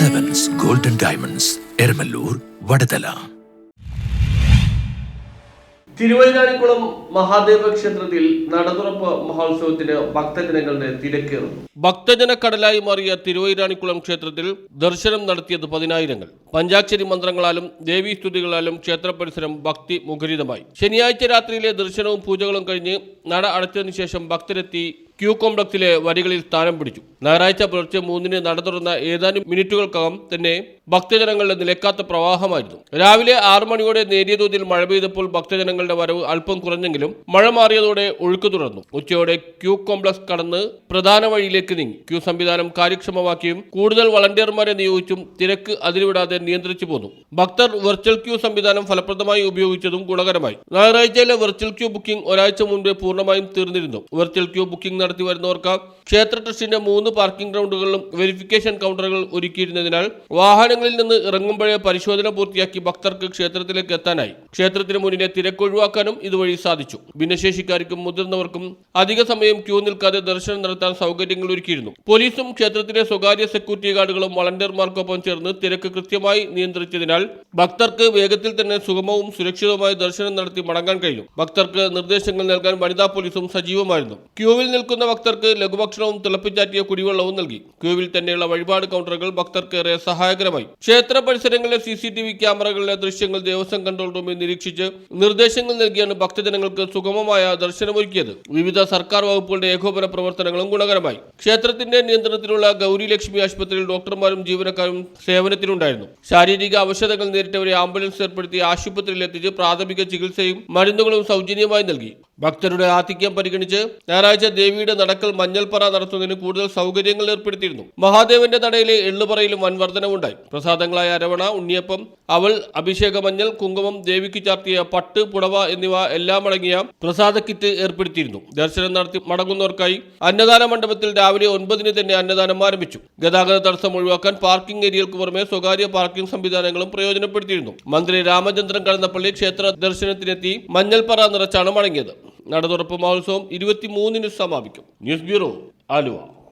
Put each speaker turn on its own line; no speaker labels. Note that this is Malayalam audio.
ഡയമണ്ട്സ് എരമല്ലൂർ വടതല
തിരുവൈരാണിക്കുളം മഹാദേവ ക്ഷേത്രത്തിൽ നടതുറപ്പ് മഹോത്സവത്തിന് ഭക്തജനങ്ങളുടെ തിരക്കേറുന്നു. ഭക്തജന കടലായി മാറിയ തിരുവൈരാണിക്കുളം ക്ഷേത്രത്തിൽ ദർശനം നടത്തിയത് പതിനായിരങ്ങൾ. പഞ്ചാക്ഷരി മന്ത്രങ്ങളാലും ദേവീസ്തുതികളാലും ക്ഷേത്ര പരിസരം ഭക്തി മുഖരിതമായി. ശനിയാഴ്ച രാത്രിയിലെ ദർശനവും പൂജകളും കഴിഞ്ഞ് നട അടച്ചതിനു ശേഷം ഭക്തരെത്തി ക്യൂ കോംപ്ലക്സിലെ വരികളിൽ സ്ഥാനം പിടിച്ചു. ഞായറാഴ്ച പുലർച്ചെ മൂന്നിന് നട തുറന്ന ഏതാനും മിനിറ്റുകൾക്കകം തന്നെ ഭക്തജനങ്ങളുടെ നിലക്കാത്ത പ്രവാഹമായിരുന്നു. രാവിലെ ആറു മണിയോടെ നേരിയ തോതിൽ മഴ പെയ്തപ്പോൾ ഭക്തജനങ്ങളുടെ വരവ് അല്പം കുറഞ്ഞെങ്കിലും മഴ മാറിയതോടെ ഒഴുക്ക് തുടർന്നു. ഉച്ചയോടെ ക്യൂ കോംപ്ലക്സ് കടന്ന് പ്രധാന വഴിയിലേക്ക് നീങ്ങി ക്യൂ സംവിധാനം കാര്യക്ഷമമാക്കിയും കൂടുതൽ വളണ്ടിയർമാരെ നിയോഗിച്ചും തിരക്ക് അതിരുവിടാതെ നിയന്ത്രിച്ചു പോന്നു. ഭക്തർ വെർച്വൽ ക്യൂ സംവിധാനം ഫലപ്രദമായി ഉപയോഗിച്ചതും ഗുണകരമായി. ഞായറാഴ്ചയിലെ വെർച്വൽ ക്യൂ ബുക്കിംഗ് ഒരാഴ്ച മുൻപേ പൂർണമായും തീർന്നിരുന്നു. വെർച്വൽ ക്യൂ ബുക്കിംഗ് നടത്തി വരുന്നവർക്ക് ക്ഷേത്ര ട്രസ്റ്റിന്റെ മൂന്ന് പാർക്കിംഗ് ഗ്രൗണ്ടുകളിലും വെരിഫിക്കേഷൻ കൗണ്ടറുകൾ ഒരുക്കിയിരുന്നതിനാൽ വാഹനങ്ങളിൽ നിന്ന് ഇറങ്ങുമ്പോഴേ പരിശോധന പൂർത്തിയാക്കി ഭക്തർക്ക് ക്ഷേത്രത്തിലേക്ക് എത്താനായി. ക്ഷേത്രത്തിന് മുന്നിലെ തിരക്ക് ഒഴിവാക്കാനും ഇതുവഴി സാധിച്ചു. ഭിന്നശേഷിക്കാർക്കും മുതിർന്നവർക്കും അധിക സമയം ക്യൂ നിൽക്കാതെ ദർശനം നടത്താൻ സൗകര്യങ്ങൾ ഒരുക്കിയിരുന്നു. പോലീസും ക്ഷേത്രത്തിലെ സ്വകാര്യ സെക്യൂരിറ്റി ഗാർഡുകളും വളണ്ടിയർമാർക്കൊപ്പം ചേർന്ന് തിരക്ക് കൃത്യമായി നിയന്ത്രിച്ചതിനാൽ ഭക്തർക്ക് വേഗത്തിൽ തന്നെ സുഗമവും സുരക്ഷിതവുമായ ദർശനം നടത്തി മടങ്ങാൻ കഴിഞ്ഞു ഭക്തർക്ക് നിർദ്ദേശങ്ങൾ നൽകാൻ വനിതാ പോലീസും സജീവമായിരുന്നു. ക്യൂവിൽ നിൽക്കുന്ന ഭക്തർക്ക് ലഘുഭക്ഷണവും തിളപ്പിച്ചാറ്റിയ കുടിവെള്ളവും നൽകി. ക്യൂവിൽ തന്നെയുള്ള വഴിപാട് കൗണ്ടറുകൾ ഭക്തർക്ക് ഏറെ സഹായകരമായി. ക്ഷേത്ര പരിസരങ്ങളിലെ സി സി ടി വി ക്യാമറകളിലെ ദൃശ്യങ്ങൾ ദേവസ്വം കൺട്രോൾ റൂമിൽ നിരീക്ഷിച്ച് നിർദ്ദേശങ്ങൾ നൽകിയാണ് ഭക്തജനങ്ങൾക്ക് സുഗമമായ ദർശനമൊരുക്കിയത്. വിവിധ സർക്കാർ വകുപ്പുകളുടെ ഏകോപന പ്രവർത്തനങ്ങളും ഗുണകരമായി. ക്ഷേത്രത്തിന്റെ നിയന്ത്രണത്തിലുള്ള ഗൗരി ലക്ഷ്മി ആശുപത്രിയിൽ ഡോക്ടർമാരും ജീവനക്കാരും സേവനത്തിലുണ്ടായിരുന്നു. ശാരീരിക അവശതകൾ നേരിട്ടവരെ ആംബുലൻസ് ഏർപ്പെടുത്തി ആശുപത്രിയിൽ എത്തിച്ച് പ്രാഥമിക ചികിത്സയും മരുന്നുകളും സൗജന്യമായി നൽകി. ഭക്തരുടെ ആതിഥ്യം പരിഗണിച്ച് ഞായറാഴ്ച ദേവിയുടെ നടക്കൽ മഞ്ഞൾപ്പറ നടത്തുന്നതിന് കൂടുതൽ സൗകര്യങ്ങൾ ഏർപ്പെടുത്തിയിരുന്നു. മഹാദേവന്റെ നടയിലെ എള്ളുപറയിലും വൻ വർധനവുണ്ടായി. പ്രസാദങ്ങളായ അരവണ ഉണ്ണിയപ്പം അവൾ അഭിഷേക മഞ്ഞൾ കുങ്കുമം ദേവിക്ക് ചാർത്തിയ പട്ട് പുടവ എന്നിവ എല്ലാം അടങ്ങിയ പ്രസാദ കിറ്റ് ഏർപ്പെടുത്തിയിരുന്നു. ദർശനം നടത്തി മടങ്ങുന്നവർക്കായി അന്നദാന മണ്ഡപത്തിൽ രാവിലെ ഒൻപതിന് തന്നെ അന്നദാനം ആരംഭിച്ചു. ഗതാഗത തടസ്സം ഒഴിവാക്കാൻ പാർക്കിംഗ് ഏരിയകൾക്ക് പുറമെ സ്വകാര്യ പാർക്കിംഗ് സംവിധാനങ്ങളും പ്രയോജനപ്പെടുത്തിയിരുന്നു. മന്ത്രി രാമചന്ദ്രൻ കടന്നപ്പള്ളി ക്ഷേത്ര ദർശനത്തിനെത്തി മഞ്ഞൾപ്പറ നിറച്ചാണ് മടങ്ങിയത്. നടതുറപ്പ് മഹോത്സവം ഇരുപത്തിമൂന്നിന് സമാപിക്കും. News bureau Aluva.